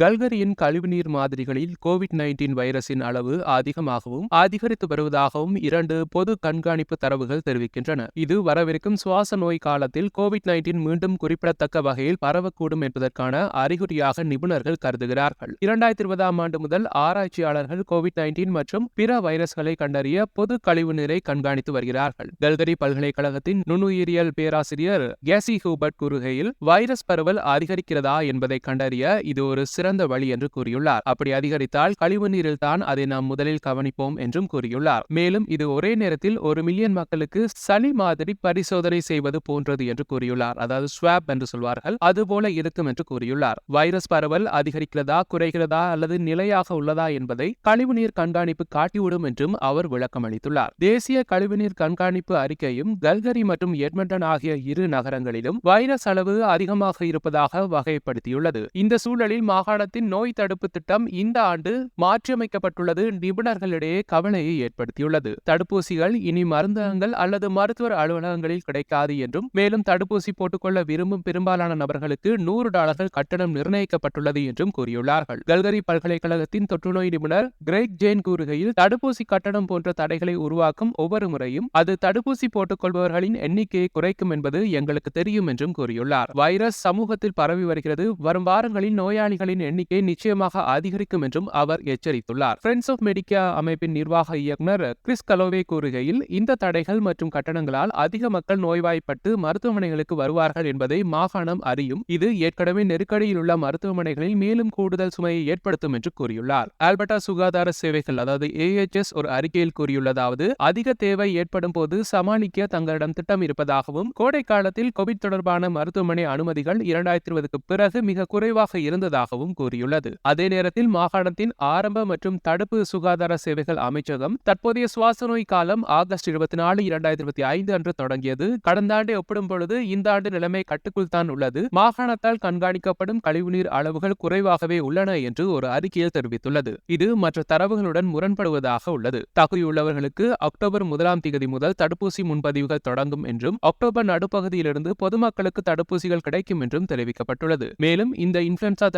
கல்கரியின் கழிவுநீர் மாதிரிகளில் Covid nineteen வைரஸின் அளவு அதிகமாகவும் அதிகரித்து வருவதாகவும் இரண்டு பொது கண்காணிப்பு தரவுகள் தெரிவிக்கின்றன. இது வரவிருக்கும் சுவாச நோய் காலத்தில் கோவிட் நைன்டீன் மீண்டும் குறிப்பிடத்தக்க வகையில் பரவக்கூடும் என்பதற்கான அறிகுறியாக நிபுணர்கள் கருதுகிறார்கள். இரண்டாயிரத்தி இருபதாம் ஆண்டு முதல் ஆராய்ச்சியாளர்கள் கோவிட் நைன்டீன் மற்றும் பிற வைரஸ்களை கண்டறிய பொது கழிவுநீரை கண்காணித்து வருகிறார்கள். கல்கரி பல்கலைக்கழகத்தின் நுண்ணுயிரியல் பேராசிரியர் கேசி ஹூபர்ட் கூறுகையில் வைரஸ் பரவல் அதிகரிக்கிறதா என்பதை கண்டறிய இது ஒரு சிறந்த வழி என்று கூறியுள்ளார். அப்படி அதிகரித்தால் கழிவுநீரில் தான் அதை நாம் முதலில் கவனிப்போம் என்றும் கூறியுள்ளார். மேலும் இது ஒரே நேரத்தில் ஒரு மில்லியன் மக்களுக்கு சளி மாதிரி பரிசோதனை செய்வது போன்றது என்று கூறியுள்ளார். அதாவது ஸ்வாப் என்று சொல்வார்கள். அதுபோல இருக்கும் என்று கூறியுள்ளார். வைரஸ் பரவல் அதிகரிக்கிறதா குறைகிறதா அல்லது நிலையாக உள்ளதா என்பதை கழிவுநீர் கண்காணிப்பு காட்டிவிடும் என்றும் அவர் விளக்கம் அளித்துள்ளார். தேசிய கழிவுநீர் கண்காணிப்பு அறிக்கையும் கல்கரி மற்றும் எட்மண்டன் ஆகிய இரு நகரங்களிலும் வைரஸ் அளவு அதிகமாக இருப்பதாக வகைப்படுத்தியுள்ளது. இந்த சூழலில் மாகாண மாகாணத்தின் நோய் தடுப்பு திட்டம் இந்த ஆண்டு மாற்றியமைக்கப்பட்டுள்ளது. நிபுணர்களிடையே கவலையை ஏற்படுத்தியுள்ளது. தடுப்பூசிகள் இனி மருந்தகங்கள் அல்லது மருத்துவர் அலுவலகங்களில் கிடைக்காது என்றும் மேலும் தடுப்பூசி போட்டுக்கொள்ள விரும்பும் பெரும்பாலான நபர்களுக்கு நூறு டாலர்கள் கட்டணம் நிர்ணயிக்கப்பட்டுள்ளது என்றும் கூறியுள்ளார்கள். கல்கரி பல்கலைக்கழகத்தின் தொற்றுநோய் நிபுணர் கிரேக் ஜேன் கூறுகையில் தடுப்பூசி கட்டணம் போன்ற தடைகளை உருவாக்கும் ஒவ்வொரு முறையும் அது தடுப்பூசி போட்டுக் கொள்பவர்களின் எண்ணிக்கையை குறைக்கும் என்பது எங்களுக்கு தெரியும் என்றும் கூறியுள்ளார். வைரஸ் சமூகத்தில் பரவி வருகிறது. வரும் வாரங்களில் நோயாளிகளின் எண்ணிக்கை நிச்சயமாக அதிகரிக்கும் என்றும் அவர் எச்சரித்துள்ளார். ஃப்ரெண்ட்ஸ் ஆஃப் மெடிக்கா அமைப்பின் நிர்வாக இயக்குநர் கிறிஸ் கலோவே கூறுகையில் இந்த தடைகள் மற்றும் கட்டணங்களால் அதிக மக்கள் நோய்வாய்ப்பட்டு மருத்துவமனைகளுக்கு வருவார்கள் என்பதை மாகாணம் அறியும். இது ஏற்கனவே நெருக்கடியில் உள்ள மருத்துவமனைகளில் மேலும் கூடுதல் சுமையை ஏற்படுத்தும் என்று கூறியுள்ளார். ஆல்பர்டா சுகாதார சேவைகள் அதாவது ஏஎச்எஸ் ஒரு அறிக்கையில் கூறியுள்ளதாவது அதிக தேவை ஏற்படும் போது சமாளிக்க தங்களிடம் திட்டம் இருப்பதாகவும் கோடை காலத்தில் கோவிட் தொடர்பான மருத்துவமனை அனுமதிகள் இரண்டாயிரத்தி இருபதுக்கு பிறகு மிக குறைவாக இருந்ததாகவும் கூறியுள்ளது. அதே நேரத்தில் மாகாணத்தின் ஆரம்ப மற்றும் தடுப்பு சுகாதார சேவைகள் அமைச்சகம் தற்போதைய சுவாச நோய் காலம் ஆகஸ்ட் இருபத்தி நாலு இரண்டாயிரத்தி இருபத்தி ஐந்து அன்று தொடங்கியது. கடந்த ஆண்டை ஒப்பிடும் பொழுது இந்த ஆண்டு நிலைமை கட்டுக்குள் தான் உள்ளது. மாகாணத்தால் கண்காணிக்கப்படும் கழிவுநீர் அளவுகள் குறைவாகவே உள்ளன என்று ஒரு அறிக்கையில் தெரிவித்துள்ளது. இது மற்ற தரவுகளுடன் முரண்படுவதாக உள்ளது. தகுதியுள்ளவர்களுக்கு அக்டோபர் முதலாம் தேதி முதல் தடுப்பூசி முன்பதிவுகள் தொடங்கும் என்றும் அக்டோபர் நடுப்பகுதியிலிருந்து பொதுமக்களுக்கு தடுப்பூசிகள் கிடைக்கும் என்றும் தெரிவிக்கப்பட்டுள்ளது. மேலும் இந்த இன்ஃபுளுன்சா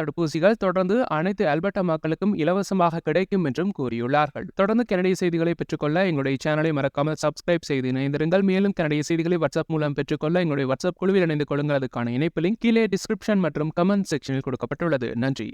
நிகழ்ச்சிகள் தொடர்ந்து அனைத்து அல்பர்டா மக்களுக்கும் இலவசமாக கிடைக்கும் என்றும் கூறியுள்ளார்கள். தொடர்ந்து கனடிய செய்திகளை பெற்றுக்கொள்ள எங்களுடைய சேனலை மறக்காமல் சப்ஸ்கிரைப் செய்து இணைந்திருங்கள். மேலும் கனடிய செய்திகளை வாட்ஸ்அப் மூலம் பெற்றுக்கொள்ள எங்களுடைய வாட்ஸ்அப் குழுவில் இணைந்து கொள்ளுங்கள். அதுக்கான இணைப்பு லிங்க் கீழே டிஸ்கிரிப்ஷன் மற்றும் கமெண்ட் செக்ஷனில் கொடுக்கப்பட்டுள்ளது. நன்றி.